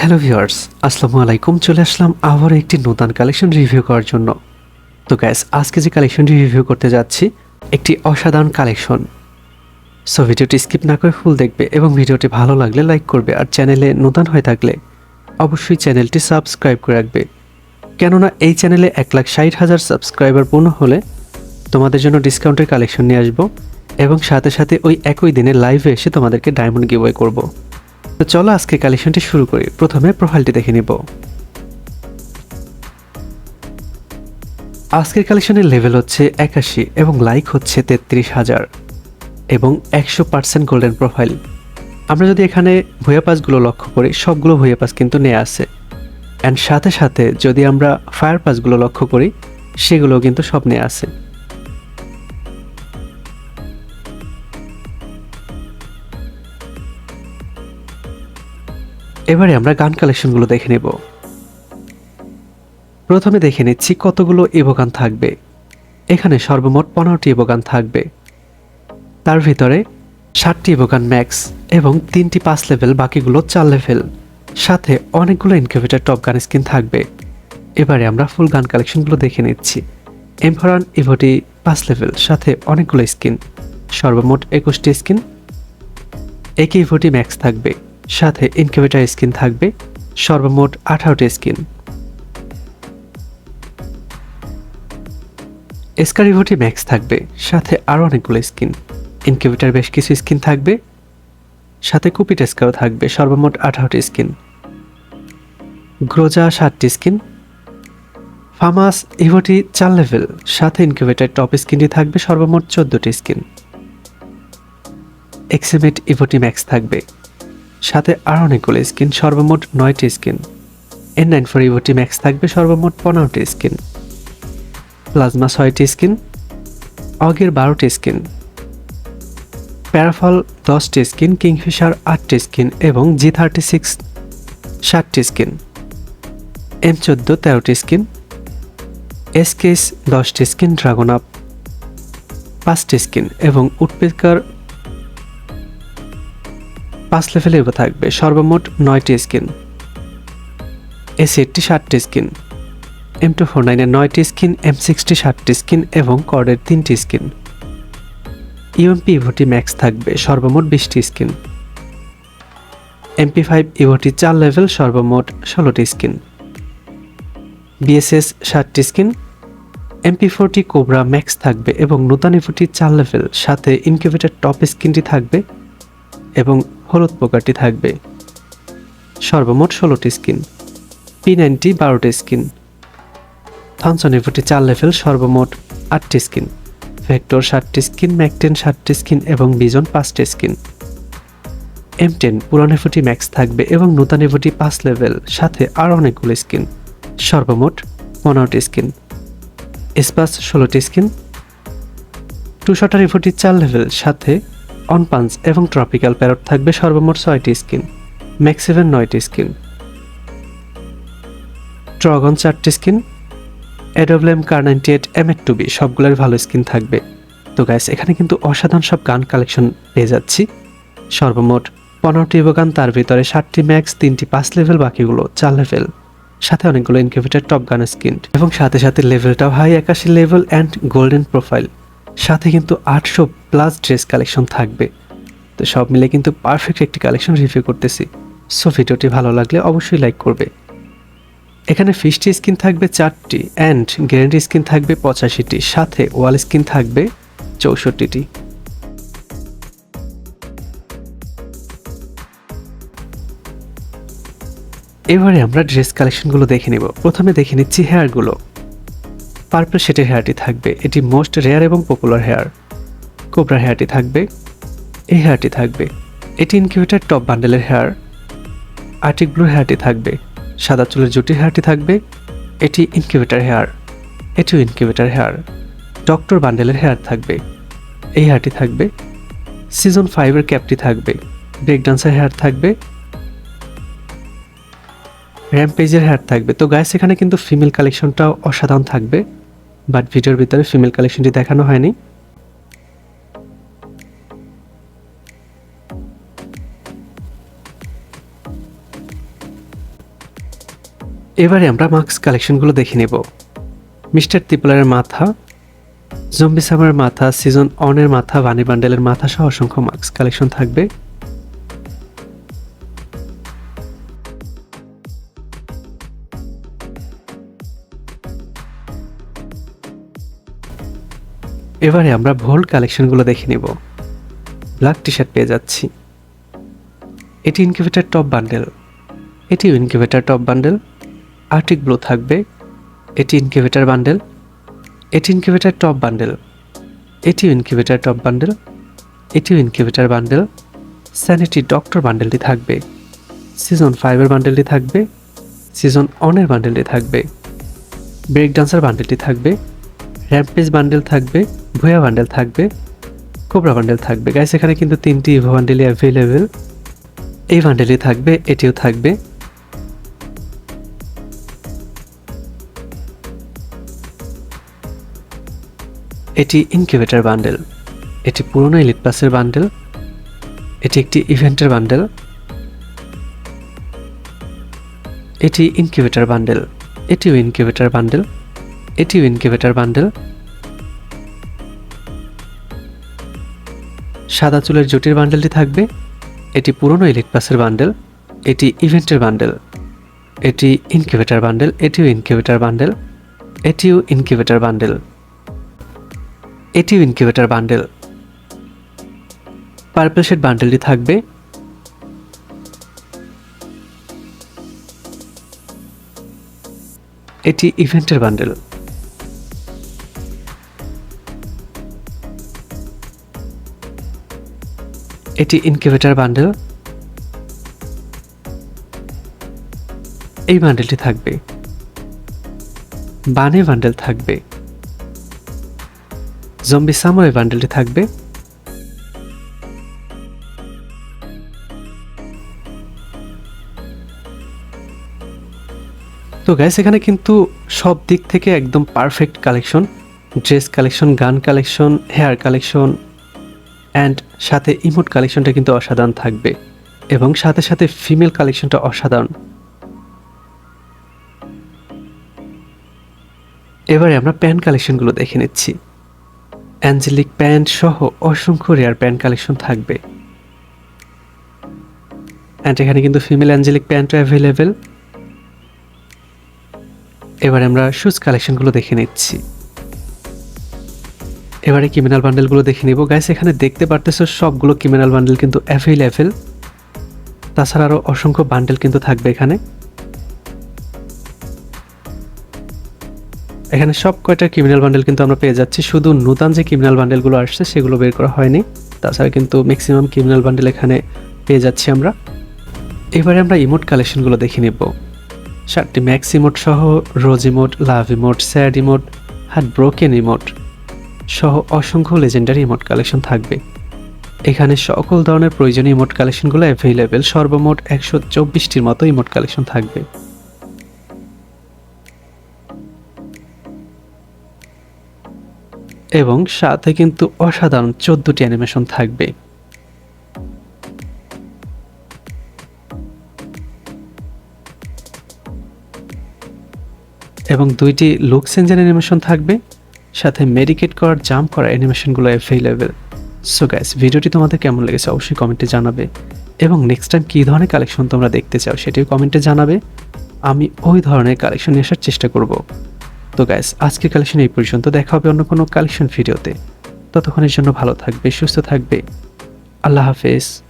Hello viewers, আসসালামু আলাইকুম। চলে আসলাম আবার একটি নতুন কালেকশন রিভিউ করার জন্য। তো গ্যাস আজকে যে কালেকশনটি রিভিউ করতে যাচ্ছি, একটি অসাধারণ কালেকশন সো ভিডিওটি স্কিপ না করে ফুল দেখবে এবং ভিডিওটি ভালো লাগলে লাইক করবে আর চ্যানেলে নতুন হয়ে থাকলে অবশ্যই চ্যানেলটি সাবস্ক্রাইব করে রাখবে। কেননা এই চ্যানেলে এক লাখ ষাট হাজার সাবস্ক্রাইবার পূর্ণ হলে তোমাদের জন্য ডিসকাউন্টের কালেকশন নিয়ে আসব এবং সাথে সাথে ওই একই দিনে লাইভে এসে তোমাদেরকে ডায়মন্ড গিভওয়ে করব। তো চলো আজকে কালেকশনটি শুরু করি। প্রথমে প্রোফাইলটি দেখে নিব। আজকের কালেকশনের লেভেল হচ্ছে একাশি এবং লাইক হচ্ছে তেত্রিশ হাজার এবং একশো পার্সেন্ট গোল্ডেন প্রোফাইল আমরা যদি এখানে ভুয়া পাসগুলো লক্ষ্য করি, সবগুলো ভুয়া পাস কিন্তু নেওয়া আছে। অ্যান্ড সাথে সাথে যদি আমরা ফায়ার পাসগুলো লক্ষ্য করি সেগুলো কিন্তু সব নেওয়া আছে। এবারে আমরা গান কালেকশনগুলো দেখে নেব। প্রথমে দেখে নিচ্ছি কতগুলো ইভোগান থাকবে। এখানে সর্বমোট পনেরোটি ইভোগান থাকবে। তার ভিতরে ষাটটি ইভোগান ম্যাক্স এবং তিনটি পাঁচ লেভেল বাকিগুলো চার লেভেল সাথে অনেকগুলো ইনকিউবেটার টপ গান স্কিন থাকবে। এবারে আমরা ফুল গান কালেকশনগুলো দেখে নিচ্ছি। এমফরান ইভোটি পাঁচ লেভেল সাথে অনেকগুলো স্কিন সর্বমোট একুশটি স্কিন একে ইভোটি ম্যাক্স থাকবে। সাথে ইনকিউবেটার স্কিন থাকবে, সর্বমোট আঠারোটি স্কিন। এসকারিভোটি ম্যাক্স থাকবে, সাথে আরও অনেকগুলো স্কিন। ইনকিউবেটার বেশ কিছু স্কিন থাকবে, সাথে কুপি টেস্কারও থাকবে, সর্বমোট আঠারোটি স্কিন। গ্রোজা ষাটটি স্কিন। ফামাস ইভোটি চার লেভেল, সাথে ইনকিউবেটার টপ স্কিনটি থাকবে, সর্বমোট চোদ্দোটি স্কিন। এক্সিমেট ইভোটি ম্যাক্স থাকবে সাথে আরও অনেকগুলো স্কিন, সর্বমোট নয়টি স্কিন। এন নাইন ফোর ইভোটি ম্যাক্স থাকবে, সর্বমোট পনেরোটি স্কিন। প্লাজমা ছয়টি স্কিন, অগের বারোটি স্কিন। প্যারাফল দশটি স্কিন কিংফিশার আটটি স্কিন এবং জি থার্টি সিক্স ষাটটি স্কিন। এম চোদ্দ তেরোটি স্কিন এসকেস দশটি স্কিন ড্রাগন আপ পাঁচটি স্কিন এবং উডপেকার পাঁচ লেভেলে থাকবে। সর্বমোট নয়টি স্কিন। এসিডটি ষাটটি স্কিন। এম টু ফোর নাইনের নয়টি স্কিন, এম সিক্সটি ষাটটি স্কিন এবং কর্ডের তিনটি স্কিন। ইউএমপি ইভোটি ম্যাক্স থাকবে, সর্বমোট বিশটি স্কিন। এমপি ফাইভ ইভোটি চার লেভেল, সর্বমোট ষোলোটি স্কিন। বিএসএস ষাটটি skin. MP forty cobra max থাকবে এবং নূতন ইভোটি চার লেভেল, সাথে ইনকিউবেটার টপ স্কিনটি থাকবে এবং হলুদ পোকাটি থাকবে। সর্বমোট ষোলোটি স্কিন। পি নাইনটি বারোটি স্কিন। থনসন ইভোটি চার লেভেল সর্বমোট আটটি স্কিন। ভেক্টর ষাটটি স্কিন ম্যাকটেন ষাটটি স্কিন এবং বিজন পাঁচটি স্কিন। এম টেন পুরান এফোটি ম্যাক্স থাকবে এবং নূতন এফোটি পাঁচ লেভেল সাথে আরও অনেকগুলো স্কিন। সর্বমোট পনেরোটি স্কিন। স্পাস ষোলোটি স্কিন। টু শটার এফোটি চার লেভেল সাথে অন পাঞ্চ এবং ট্রপিক্যাল প্যারট থাকবে সর্বমোট ছয়টি স্কিন ম্যাক্সিভেন নয়টি স্কিন। ড্রগন চারটি skin AWM car ninety eight, M two B, সবগুলোর ভালো স্কিন থাকবে। তো গ্যাস এখানে কিন্তু অসাধারণ সব গান কালেকশন পেয়ে যাচ্ছি। সর্বমোট পনেরোটি গান তার ভিতরে ষাটটি ম্যাক্স, তিনটি পাঁচ লেভেল বাকিগুলো চার লেভেল সাথে অনেকগুলো ইনকিউবেটার টপ গান স্কিন এবং সাথে সাথে লেভেলটাও হাই একাশি লেভেল অ্যান্ড গোল্ডেন প্রোফাইল সাথে কিন্তু আটশো প্লাস ড্রেস কালেকশন থাকবে। তো সব মিলে কিন্তু পারফেক্ট একটি কালেকশন রিভিউ করতেছি। সো ভিডিওটি ভালো লাগলে অবশ্যই লাইক করবে। এখানে ফিশটি স্কিন থাকবে চারটি অ্যান্ড গ্যারেন্টি স্কিন থাকবে পঁচাশিটি, সাথে ওয়াল স্কিন থাকবে চৌষট্টিটি। এবারে আমরা ড্রেস কালেকশনগুলো দেখে নেব। প্রথমে দেখে নিচ্ছি হেয়ারগুলো পার্পল শেটের হেয়ারটি থাকবে। এটি মোস্ট রেয়ার এবং পপুলার হেয়ার কোবরা হেয়ারটি থাকবে। এই হেয়ারটি থাকবে। এটি ইনকিউবেটার টপ বান্ডেলের হেয়ার আর্টিক ব্লু হেয়ারটি থাকবে। সাদা চুলের জুটি হেয়ারটি থাকবে। এটি ইনকিউবেটার হেয়ার এটিও ইনকিউবেটার হেয়ার ডক্টর বান্ডেলের হেয়ার থাকবে। এই হেয়ারটি থাকবে। সিজন ফাইভের ক্যাপটি থাকবে। ব্রেক ডান্সের হেয়ার থাকবে। র্যাম্পেজের হেয়ার থাকবে। তো গায়ে সেখানে কিন্তু ফিমেল কালেকশনটাও অসাধারণ থাকবে। বাট ভিডিওর ভিতরে ফিমেল কালেকশনটি দেখানো হয়নি। এবারে আমরা মাস্ক কালেকশনগুলো দেখে নেব। মিস্টার ত্রিপুলারের মাথা, জম্বি সামারের মাথা সিজন অনের মাথা বানি বান্ডেলের মাথা সহ অসংখ্য মাস্ক কালেকশন থাকবে। এবারে আমরা ভোল্ট কালেকশনগুলো দেখে নেব। ব্ল্যাক টি শার্ট পেয়ে যাচ্ছি। এটি ইনকিউবেটার টপ বান্ডেল। এটিও incubator top bundle. Arctic blue থাকবে। এটি ইনকিউবেটার বান্ডেল। এটি ইনকিউবেটার টপ বান্ডেল। এটিও ইনকিউবেটার টপ বান্ডেল। এটিও ইনকিউবেটার বান্ডেল। স্যানিটি ডক্টর বান্ডেলটি থাকবে। সিজন ফাইভের বান্ডেলটি থাকবে। সিজন অনের বান্ডেলটি থাকবে। ব্রেক ডান্সার বান্ডেলটি থাকবে। র্যাম্পেজ বান্ডেল থাকবে ভুয়া বান্ডেল থাকবে কোবরা বান্ডেল থাকবে। গাইস এখানে কিন্তু তিনটি ইভো বান্ডেলই অ্যাভেলেবেল এই বান্ডেলই থাকবে, এটিও থাকবে। এটি ইনকিউবেটার বান্ডেল এটি পুরনো ইলিট প্লাসের বান্ডেল এটি একটি ইভেন্টের বান্ডেল এটি ইনকিউবেটার বান্ডেল এটিও ইনকিউবেটার বান্ডেল এটিও ইনকিউবেটার বান্ডেল। সাদা চুলের জুটির বান্ডেলটি থাকবে। এটি পুরনো ইলিট পাসের বান্ডেল। এটি ইভেন্টের বান্ডেল। এটি ইনকিউবেটার বান্ডেল। এটিও ইনকিউবেটার বান্ডেল। এটিও ইনকিউবেটার বান্ডেল। এটিও ইনকিউবেটার বান্ডেল। পার্পল শেড বান্ডেলটি থাকবে। এটি ইভেন্টের বান্ডেল। এটি ইনকিউবেটার বান্ডেল এই বান্ডেলটি থাকবে। বানে বান্ডেল থাকবে। জম্বি সামোয়ে বান্ডেলটি থাকবে। তো গ্যাস এখানে কিন্তু সব দিক থেকে একদম perfect collection dress collection gun collection hair collection and সাথে ইমোট কালেকশনটা কিন্তু অসাধারণ থাকবে এবং সাথে সাথে ফিমেল কালেকশনটা অসাধারণ। এবারে আমরা প্যান্ট কালেকশনগুলো দেখে নিচ্ছি। অ্যাঞ্জেলিক প্যান্ট সহ অসংখ্য রেয়ার প্যান্ট কালেকশন থাকবে। অ্যান্ড এখানে কিন্তু ফিমেল অ্যাঞ্জেলিক প্যান্টও অ্যাভেলেবেল এবারে আমরা শুজ কালেকশনগুলো দেখে নিচ্ছি। এবারে ক্রিমিনাল বান্ডেলগুলো দেখে নিব। গাইস এখানে দেখতে পারতেছো সবগুলো ক্রিমিনাল বান্ডেল কিন্তু অ্যাভেলেবেল তাছাড়া আরও অসংখ্য বান্ডেল কিন্তু থাকবে এখানে। এখানে সব কয়টা ক্রিমিনাল বান্ডেল কিন্তু আমরা পেয়ে যাচ্ছি। শুধু নূতন যে ক্রিমিনাল বান্ডেলগুলো আসছে, সেগুলো বের করা হয়নি। তাছাড়া কিন্তু ম্যাক্সিমাম ক্রিমিনাল বান্ডেল এখানে পেয়ে যাচ্ছি আমরা। এবারে আমরা ইমোট কালেকশনগুলো দেখে নিব। সাতটি ম্যাক্স ইমোট সহ rose emote love emote sad emote heart broken emote সহ অসংখ্য লেজেন্ডারি ইমোট কালেকশন থাকবে। এখানে সকল ধরনের প্রয়োজনীয় ইমোট কালেকশনগুলো অ্যাভেলেবেল সর্বমোট একশো চব্বিশটির মতো ইমোট কালেকশন থাকবে। এবং সাথে কিন্তু অসাধারণ চোদ্দটি অ্যানিমেশন থাকবে। এবং দুইটি লুক চেঞ্জের অ্যানিমেশন থাকবে। সাথে মেডিকেট করার জাম্প করার অ্যানিমেশনগুলো অ্যাভেলেবেল সো গ্যাস ভিডিওটি তোমাদের কেমন লেগেছে অবশ্যই কমেন্টে জানাবে। এবং নেক্সট টাইম কী ধরনের কালেকশন তোমরা দেখতে চাও সেটিও কমেন্টে জানাবে। আমি ওই ধরনের কালেকশন নিয়ে আসার চেষ্টা করব। তো গ্যাস আজকের কালেকশন এই পর্যন্ত। দেখা হবে অন্য কোনো কালেকশন ভিডিওতে ততক্ষণের জন্য ভালো থাকবে, সুস্থ থাকবে। আল্লাহ হাফেজ।